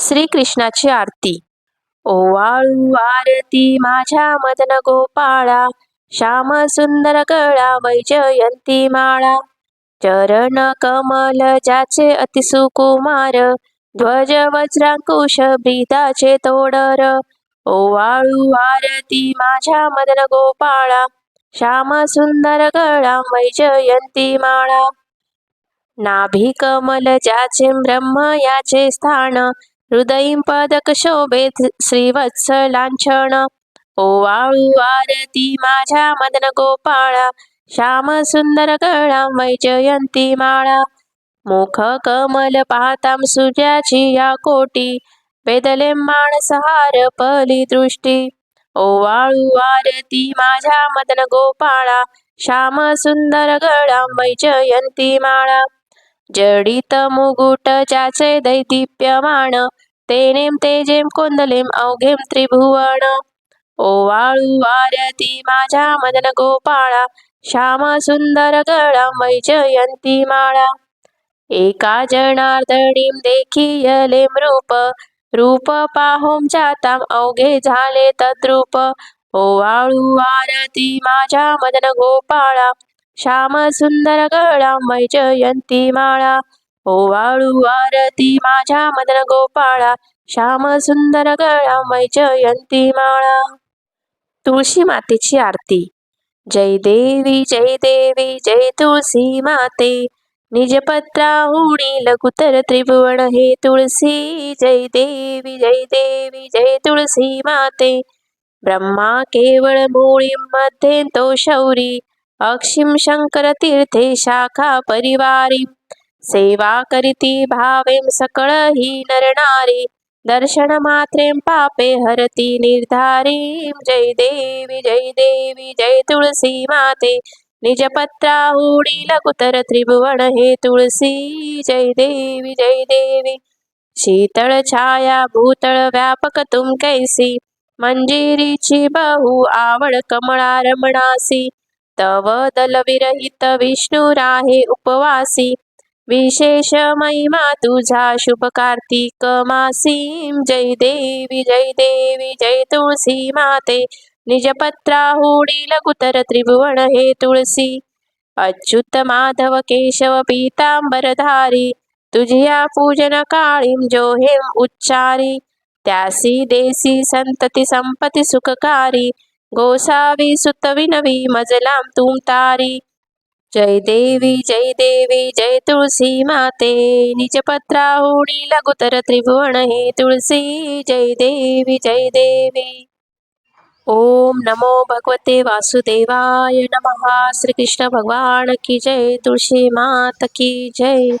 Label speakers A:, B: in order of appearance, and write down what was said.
A: श्रीकृष्णाची आरती. ओवाळू आरती माझ्या मदन गोपाळा श्याम सुंदर गळा वैजयंती माळा. चरण कमल ज्याचे अतिसुकुमार ध्वज वज्रांकुश ब्रीदाचे तोडर. ओवाळू आरती माझ्या मदन गोपाळा श्याम सुंदर गळा वैजयंती माळा. नाभी कमल ज्याचे ब्रह्म याचे स्थान हृदयीं पदकशोभेत श्रीवत्स लांछन ओवाळू आरती माझ्या मदन गोपाळा श्याम सुंदर गळा वैजयंती माळा। मुख कमल पाहताम सूर्याची या कोटी। बेदले माणसहार पली दृष्टी ओवाळू आरती माझ्या मदन गोपाळा श्याम सुंदर गळा वैजयंती माळा। जडित मुकुट ज्याचे दैदिप्यमान तेनेम तेजेम कोंदलेम अवघेम त्रिभुवन। ओवाळू आरती माझ्या मदन गोपाळा श्याम सुंदर गळा वैजयंती माळा। एका जनार्दनीम देखियले रूप रूप पाहोम जाताम अवघे झाले तद्रूप। ओवाळू आरती माझ्या मदन गोपाळा श्याम सुंदर गळा वैजयंती माळा। ओवाळू आरती माझ्या मदन गोपाळा. श्याम सुंदर गळा वैजयंती माळा. तुळशी मातेची आरती. जय देवी जय देवी जय तुळसी माते. निजपत्राहुणी लघुतर त्रिभुवन हे तुळसी जय देवी जय देवी जय तुळसी माते. ब्रह्मा केवळ मूळी मध्ये तो शौरी. अक्षिम शंकर तीर्थे शाखा परिवारी. सेवा करीती भावेम सकळ ही नरणारी दर्शन मात्रेम पापे हरती निर्धारी. जय देवी जय देवी जय तुळसी माते. निजपत्राहुडी लघुतर त्रिभुवन हे तुळसी. जय देवी जय देवी. शीतळ छाया भूतळ व्यापक तुम कैसी. मंजिरीची बहु आवड कमळा रमणासी तव दल विरहित विष्णू राहे उपवासी. विशेष महिमा तुझा शुभ कार्तिक मासी जय देवी जय देवी जय तुळसी माते। निजपत्राहुडी लघुतर त्रिभुवन हे तुळसी अच्युत माधव केशव पीतांबरधारी तुझिया पूजन काळीम जो हेम उच्चारी। त्यासी देसी संतती संपती सुखकारी। गोसावी सुतविनवी मजलाम तुम तारी। जय देवी जय देवी जय तुळसी माते. निजपत्राहुडी लघुतर त्रिभुवन हे तुळसी जय देवी जय देवी. ओम नमो भगवते वासुदेवाय नमः. श्रीकृष्ण भगवान की जय. तुळशी मात की जय.